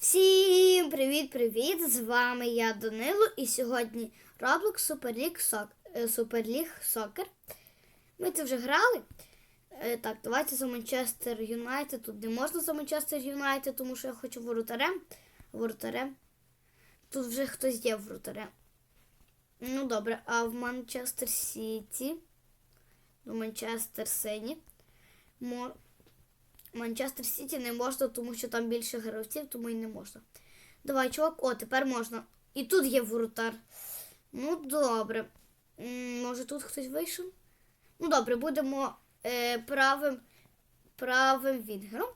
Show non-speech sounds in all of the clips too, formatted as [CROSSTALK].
Всім привіт-привіт! З вами я Данило і сьогодні Roblox Super League, Soc- Super League Soccer. Ми це вже грали. Е, Так, давайте за Манчестер Юнайтед. Тут не можна за Манчестер Юнайтед, тому що я хочу воротарем. Воротарем. Тут вже хтось є воротарем. Ну добре, а в Манчестер Сіті. Ну, Манчестер Сині. Манчестер Сіті не можна, тому що там більше гравців, тому і не можна. Давай, чувак, о, тепер можна. І тут є воротар. Ну, добре. Може тут хтось вийшов? Ну, добре, будемо е, правим, правим вінгером.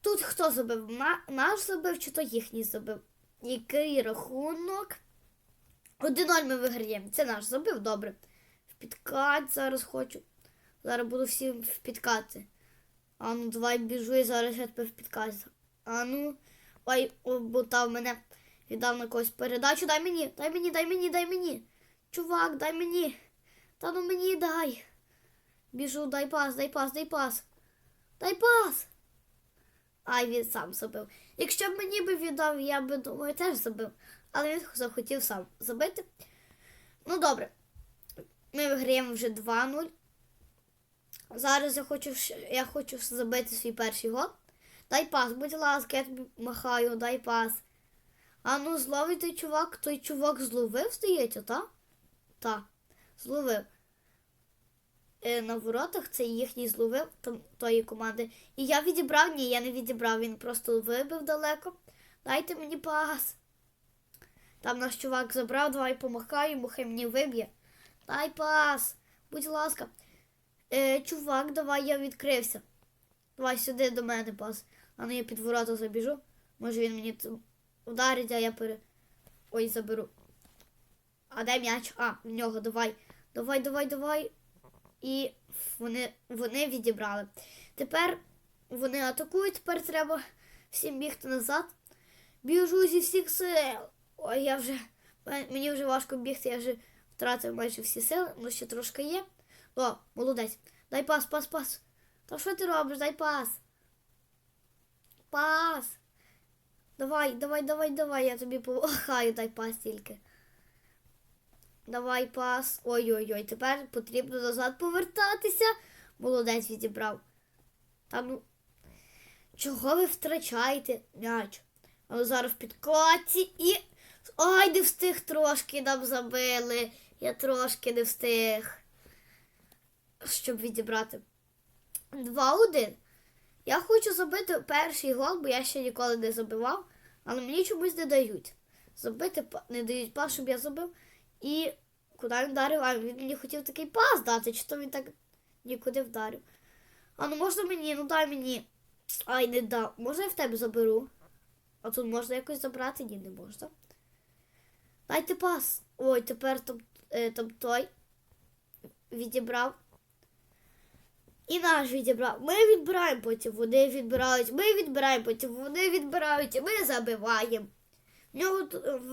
Тут хто забив? На- наш забив, чи то їхній забив? Який рахунок? 1-0 ми виграємо. Це наш забив, добре. Впідкать зараз хочу. Зараз буду всім впідкати. А ну давай біжу і зараз я тебе впідкаюся. А ну. Ой, обутав мене. Віддав на когось передачу. Дай мені, дай мені, дай мені, дай мені. Чувак, дай мені. Та ну мені дай. Біжу, дай пас, дай пас, дай пас. Дай пас. Ай, він сам забив. Якщо б мені би віддав, я би думаю, теж забив. Але він захотів сам забити. Ну добре. Ми виграємо вже 2-0. Зараз я хочу, я хочу забити свій перший гол. Дай пас, будь ласка, я тобі махаю, дай пас. А ну зловить той чувак, той чувак зловив, здається, та? Та, зловив. Е, на воротах це їхній зловив там, тої команди. І я відібрав, ні, я не відібрав, він просто вибив далеко. Дайте мені пас. Там наш чувак забрав, давай помахаю, хай мені виб'є. Дай пас, будь ласка. Е, чувак, давай я відкрився. Давай сюди до мене пас. А ну я під ворота забіжу. Може він мені вдарить, а я пере. Ой, заберу. А де м'яч? А, в нього давай. Давай, давай, давай. І вони, вони відібрали. Тепер вони атакують, тепер треба всім бігти назад. Біжу зі всіх сил. Ой, я вже. Мені вже важко бігти, я вже втратив майже всі сили, ну ще трошки є. О, молодець. Дай пас, пас, пас. Та що ти робиш? Дай пас. Пас. Давай, давай, давай, давай, я тобі помахаю, [LAUGHS] дай пас тільки. Давай пас. Ой-ой-ой, тепер потрібно назад повертатися. Молодець відібрав. Та ну. Чого ви втрачаєте м'яч? Але зараз в підкладці і. Ай, не встиг трошки нам забили. Я трошки не встиг. Щоб відібрати. 2-1. Я хочу забити перший гол, бо я ще ніколи не забивав, але мені чомусь не дають. Забити не дають пас, щоб я забив. І куди він вдарив? А він мені хотів такий пас дати, чи то він так нікуди вдарив. А ну можна мені, ну дай мені. Ай, не дав. Можна я в тебе заберу? А тут можна якось забрати? Ні, не можна. Дайте пас. Ой, тепер там, е, там той відібрав. І наш відібрав. Ми відбираємо, потім вони відбирають. Ми відбираємо, потім вони відбирають, і ми забиваємо. В нього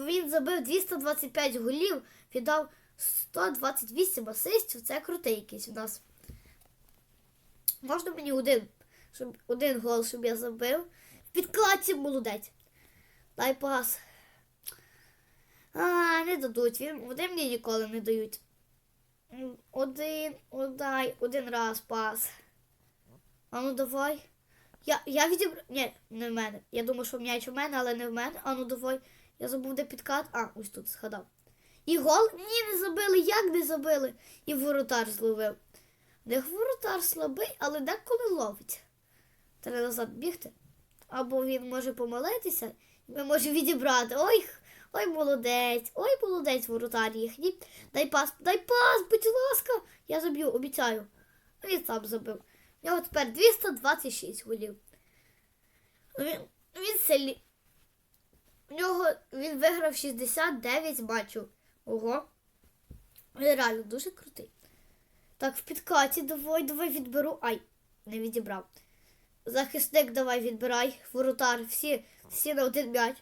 він забив 225 голів, віддав 128 асистів. Це крутий якийсь у нас. Можна мені один, щоб, один гол, щоб я забив. В підкладці молодець. Дай пас. А, не дадуть. Вони мені ніколи не дають. Один, одай, один раз пас. А ну давай. Я, я відібрав. Ні, не в мене. Я думаю, що м'яч у мене, але не в мене. А ну давай. Я забув де підкат. А, ось тут згадав. І гол? Ні, не забили. Як не забили? І воротар зловив. Них воротар слабий, але деколи ловить. Треба назад бігти. Або він може помилитися, і ми можемо відібрати. Ой, ой, молодець, ой, молодець, воротар їхній. Дай пас, дай пас, будь ласка. Я заб'ю, обіцяю. Він сам забив. У нього тепер 226 голів. Він, він сильний. У нього він виграв 69 матчів. Ого. Він реально дуже крутий. Так, в підкаті давай, давай відберу. Ай, не відібрав. Захисник давай відбирай. Воротар. Всі, всі на один м'яч.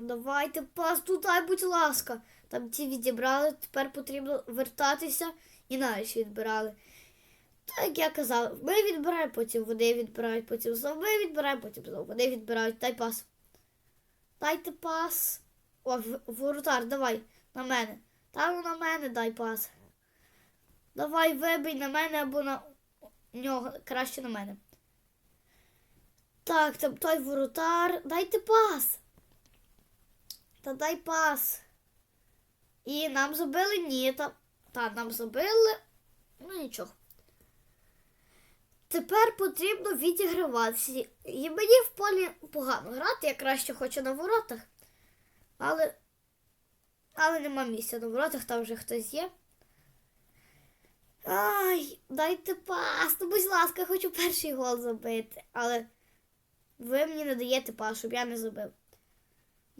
Давайте пас туди, будь ласка. Там ті відібрали, тепер потрібно вертатися і наші відбирали. Так я казав, ми відбираємо, потім вони відбирають, потім знову ми відбираємо, потім знову вони відбирають. Дай пас. Дайте пас. О, воротар, давай, на мене. Та ну на мене дай пас. Давай вибий на мене або на нього. Краще на мене. Так, там той воротар. Дайте пас. Та дай пас. І нам забили? Ні, та, та нам забили. Ну нічого. Тепер потрібно відіграватися. І мені в полі погано грати, я краще хочу на воротах. Але. Але нема місця на воротах, там вже хтось є. Ай, дайте пас. Ну, будь ласка, хочу перший гол забити. Але ви мені не даєте пас, щоб я не забив.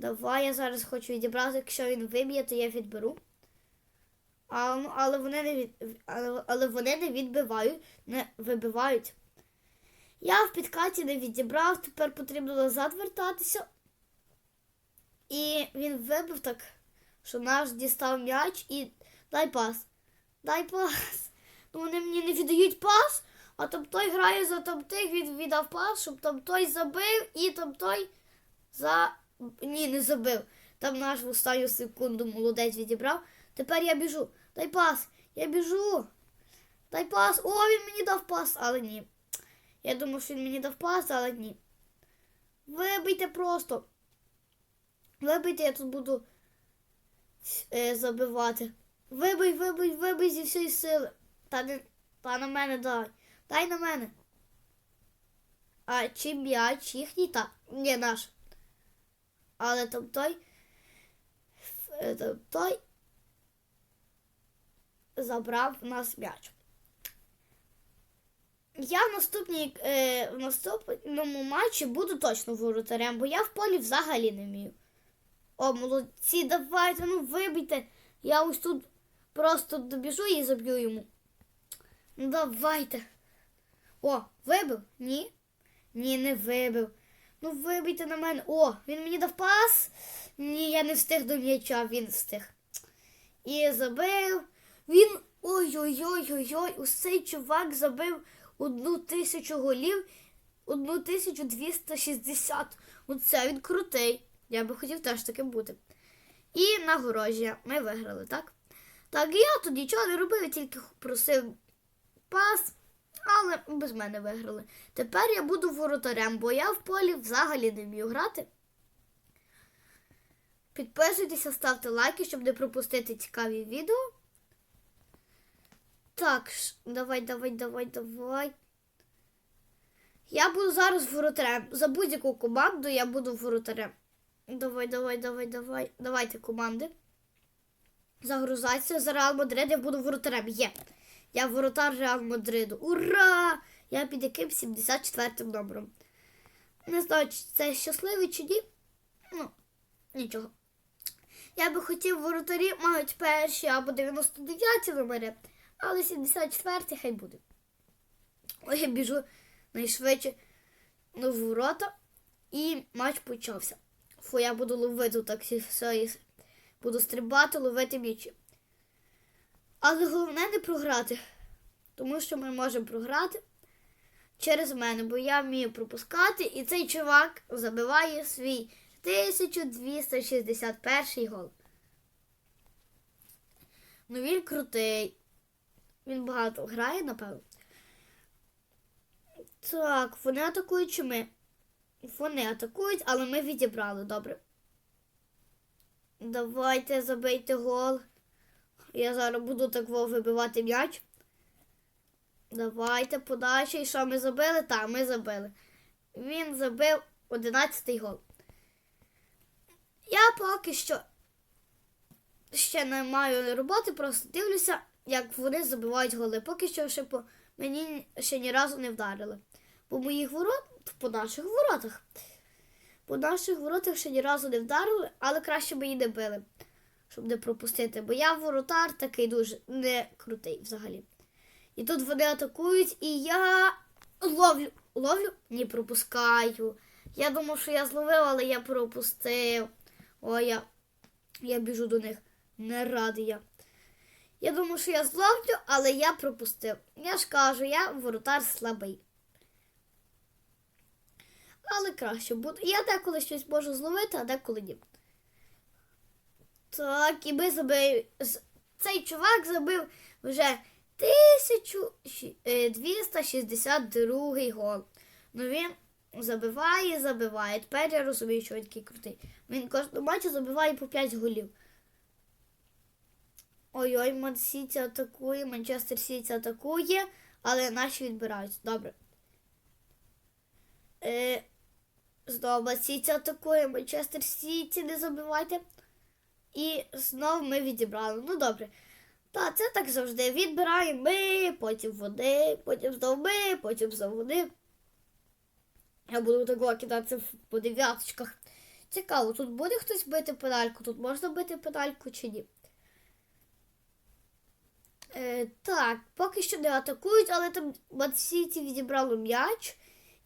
Давай, я зараз хочу відібрати, якщо він виб'є, то я відберу. А, ну, але, вони не від, але, але вони не відбивають, не вибивають. Я в підкаті не відібрав, тепер потрібно назад вертатися. І він вибив так, що наш дістав м'яч і дай пас. Дай пас. Ну вони мені не віддають пас, а там той грає за там тих, він віддав пас, щоб там той забив і там той за. Ні, не забив. Там наш в останню секунду молодець відібрав. Тепер я біжу. Дай пас. Я біжу. Дай пас. О, він мені дав пас, але ні. Я думав, що він мені дав пас, але ні. Вибийте просто. Вибийте, я тут буду е, забивати. Вибий, вибий, вибий зі всієї сили. Та, не, та на мене дай. Дай на мене. А чи їхній та? Ні, наш. Але там той. е, Там той забрав в нас м'яч. Я в, наступній, е, в наступному матчі буду точно воротарем, бо я в полі взагалі не вмію. О, молодці, давайте, ну вибийте. Я ось тут просто добіжу і заб'ю йому. Ну давайте. О, вибив? Ні? Ні, не вибив. Ну вибийте на мене. О, він мені дав пас. Ні, я не встиг до м'яча, він встиг. І забив. Він. Ой-ой-ой-ой-ой, ось цей чувак забив одну тисячу голів, одну тисячу 260. Оце він крутий. Я би хотів теж таким бути. І нагородження. Ми виграли, так? Так, я тут нічого не робив, тільки просив пас, але без мене виграли. Тепер я буду воротарем, бо я в полі взагалі не вмію грати. Підписуйтеся, ставте лайки, щоб не пропустити цікаві відео. Так, давай, давай, давай, давай. Я буду зараз воротарем. За будь-яку команду я буду воротарем. Давай, давай, давай, давай. Давайте команди. Загрузайся за Реал Мадрид, я буду воротарем. Є. Я воротар Реал Мадриду. Ура! Я під яким 74-м номером. Не знаю, чи це щасливий чи ні. Ну, нічого. Я би хотів воротарі мають перші або 99 номери, але 74-й хай буде. Ой, я біжу найшвидше на ворота і матч почався. Фу, я буду ловити так всі- все, буду стрибати, ловити м'ячі. Але головне не програти, тому що ми можемо програти через мене, бо я вмію пропускати, і цей чувак забиває свій 1261 гол. Ну він крутий. Він багато грає, напевно. Так, вони атакують чи ми? Вони атакують, але ми відібрали, добре. Давайте забийте гол. Я зараз буду так вибивати м'яч. Давайте подача. І що ми забили? Так, ми забили. Він забив 11-й гол. Я поки що ще не маю роботи, просто дивлюся, як вони забивають голи. Поки що ще по мені ще ні разу не вдарили. По моїх ворот, по наших воротах. По наших воротах ще ні разу не вдарили, але краще би і не били, щоб не пропустити. Бо я воротар такий дуже не крутий взагалі. І тут вони атакують, і я ловлю. Ловлю? Ні, пропускаю. Я думав, що я зловив, але я пропустив. О, я, я біжу до них. Не радий я. Я думаю, що я зловлю, але я пропустив. Я ж кажу, я воротар слабий. Але краще буде. Я деколи щось можу зловити, а деколи ні. Так, і ми забив. Цей чувак забив вже 1262 гол. Ну він забиває, забиває. Тепер я розумію, що він такий крутий. Він кожного матчу забиває по 5 голів. Ой-ой, Ман Сіті атакує, Манчестер Сіті атакує, але наші відбирають. Добре. Е, знову Сіті атакує, Манчестер Сіті, не забивайте. І знову ми відібрали. Ну добре. Та, це так завжди. Відбираємо ми, потім вони, потім знову ми, потім знову вони. Я буду такого кидатися по дев'яточках. Цікаво, тут буде хтось бити педальку? Тут можна бити педальку чи ні? Е, так, поки що не атакують, але там Мансіті відібрало м'яч.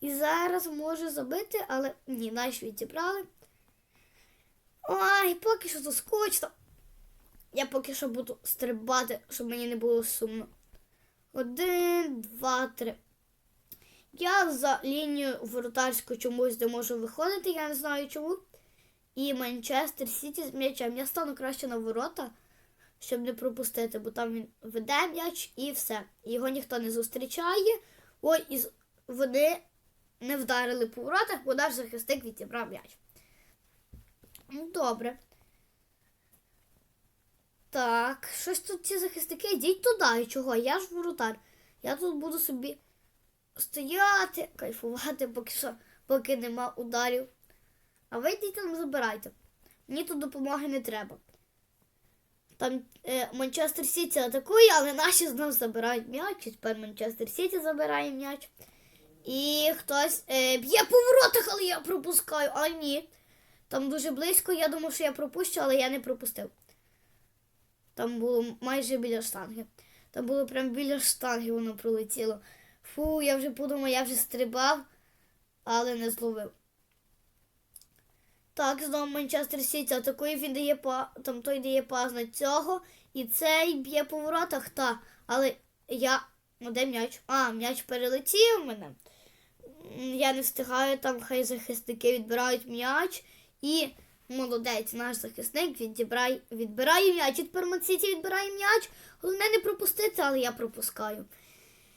І зараз може забити, але ні, наші відібрали. Ой, поки що тут скучно. Я поки що буду стрибати, щоб мені не було сумно. Один, два, три. Я за лінію воротарську чомусь не можу виходити, я не знаю чому. І Манчестер Сіті з м'ячем. Я стану краще на ворота, щоб не пропустити, бо там він веде м'яч і все. Його ніхто не зустрічає. Ой, і вони не вдарили по воротах, бо наш захисник відібрав м'яч. Ну, добре. Так, щось тут ці захисники, йдіть туди. І чого? Я ж воротар. Я тут буду собі стояти, кайфувати, поки що, поки нема ударів. А ви йдіть там забирайте. Мені тут допомоги не треба. Там е, Манчестер Сіті атакує, але наші знов забирають м'яч. І тепер Манчестер Сіті забирає м'яч. І хтось е, б'є по воротах, але я пропускаю. А ні. Там дуже близько. Я думав, що я пропущу, але я не пропустив. Там було майже біля штанги. Там було прям біля штанги, воно пролетіло. Фу, я вже подумав, я вже стрибав, але не зловив. Так, знову Манчестер Сіті атакує, він дає па... там той дає пас на цього. І цей б'є по воротах, та. Але я. Ну, де м'яч? А, м'яч перелетів мене. Я не встигаю, там хай захисники відбирають м'яч. І молодець, наш захисник відібрає, відбирає м'яч. І тепер Мансіті відбирає м'яч. Головне не пропустити, але я пропускаю.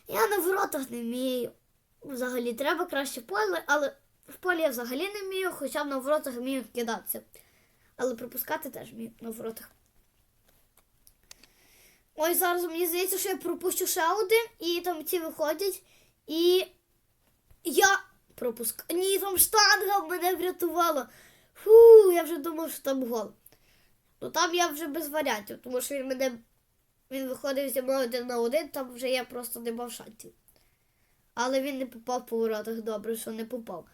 Я на воротах не вмію. Взагалі треба краще поле, але в полі я взагалі не вмію, хоча б на воротах вмію кидатися. Але пропускати теж вмію на воротах. Ой, зараз мені здається, що я пропущу ще один, і там ці виходять. І я пропускаю. Ні, там штанга мене врятувала. Фу, я вже думав, що там гол. Ну там я вже без варіантів, тому що він мене він виходив зі мною один на один, там вже я просто не мав шансів. Але він не попав по воротах, добре, що не попав.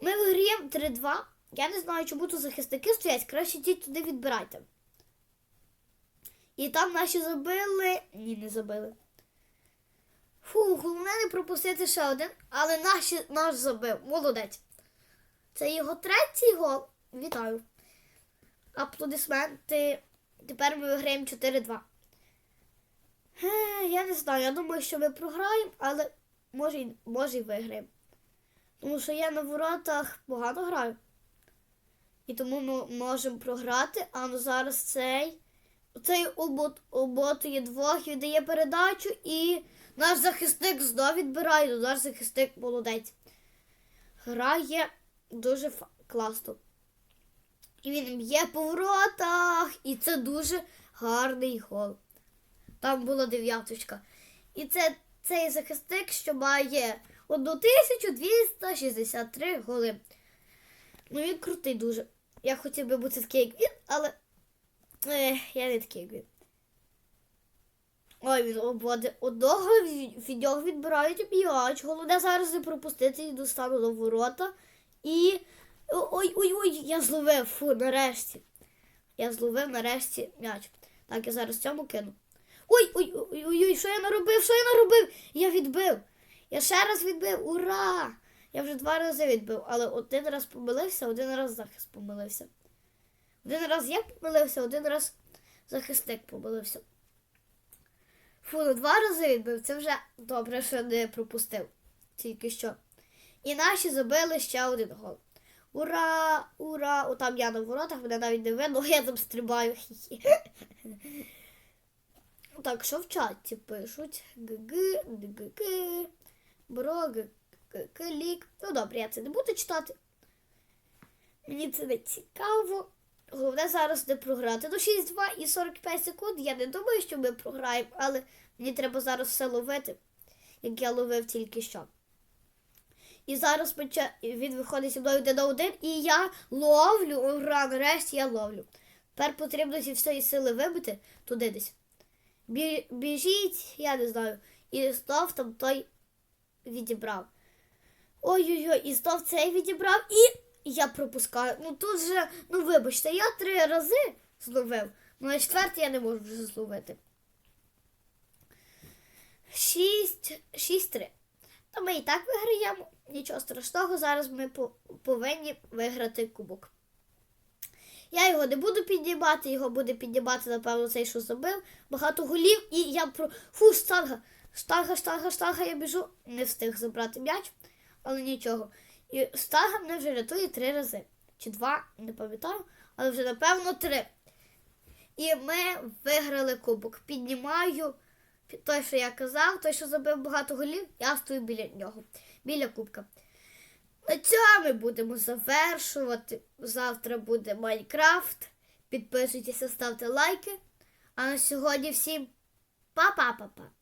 Ми виграємо 3-2. Я не знаю, чому тут захисники стоять, краще ті туди відбирайте. І там наші забили. Ні, не забили. Фу, головне не пропустити ще один, але наші, наш забив. Молодець. Це його третій гол. Вітаю. Аплодисменти. Тепер ми виграємо 4-2. Е, Я не знаю, я думаю, що ми програємо, але може, й виграємо. Тому що я на воротах погано граю. І тому ми можемо програти, а ну зараз цей. Цей обот, оботує двох, віддає передачу і наш захисник знов відбирає. Наш захисник молодець. Грає дуже класно. І він б'є по воротах. І це дуже гарний гол. Там була дев'яточка. І це цей захисник, що має 1263 голи. Ну він крутий дуже. Я хотів би бути такий, як він, але е, я не такий, як він. Ой, він обводить одного, від нього відбирають м'яч. Головне зараз не пропустити і достану до ворота. І. Ой-ой-ой, я зловив, фу, нарешті. Я зловив нарешті м'яч. Так, я зараз цьому кину. Ой, ой, ой, ой, що я наробив? Що я наробив? Я відбив. Я ще раз відбив. Ура! Я вже два рази відбив, але один раз помилився, один раз захист помилився. Один раз я помилився, один раз захисник помилився. Фу, ну два рази відбив. Це вже добре, що не пропустив. Тільки що. І наші забили ще один гол. Ура! Ура! О, там я на воротах, мене навіть не видно, я там стрибаю. Так, що в чаті пишуть? ГГ, ДГГ, бро, клік. Ну добре, я це не буду читати. Мені це не цікаво. Головне зараз не програти. Ну, 6-2 і 45 секунд. Я не думаю, що ми програємо, але мені треба зараз все ловити, як я ловив тільки що. І зараз він виходить зі мною один на один, і я ловлю. Ура, нарешті я ловлю. Тепер потрібно зі всієї сили вибити туди десь. Бі- біжіть, я не знаю. І знов там той відібрав. Ой-ой-ой, і знов цей відібрав, і я пропускаю. Ну тут же, ну вибачте, я три рази зловив. Ну на четвертий я не можу вже зловити. Шість, шість-три. Та ми і так виграємо. Нічого страшного, зараз ми по- повинні виграти кубок. Я його не буду піднімати, його буде піднімати, напевно, цей, що забив. Багато голів, і я про. Фу, штанга! Штанга, штанга, штанга, я біжу. Не встиг забрати м'яч, але нічого. І штанга мене вже рятує три рази. Чи два, не пам'ятаю, але вже напевно три. І ми виграли кубок. Піднімаю той, що я казав, той, що забив багато голів, я стою біля нього, біля кубка. На цьому ми будемо завершувати. Завтра буде Майнкрафт. Підписуйтеся, ставте лайки. А на сьогодні всім па-па-па-па.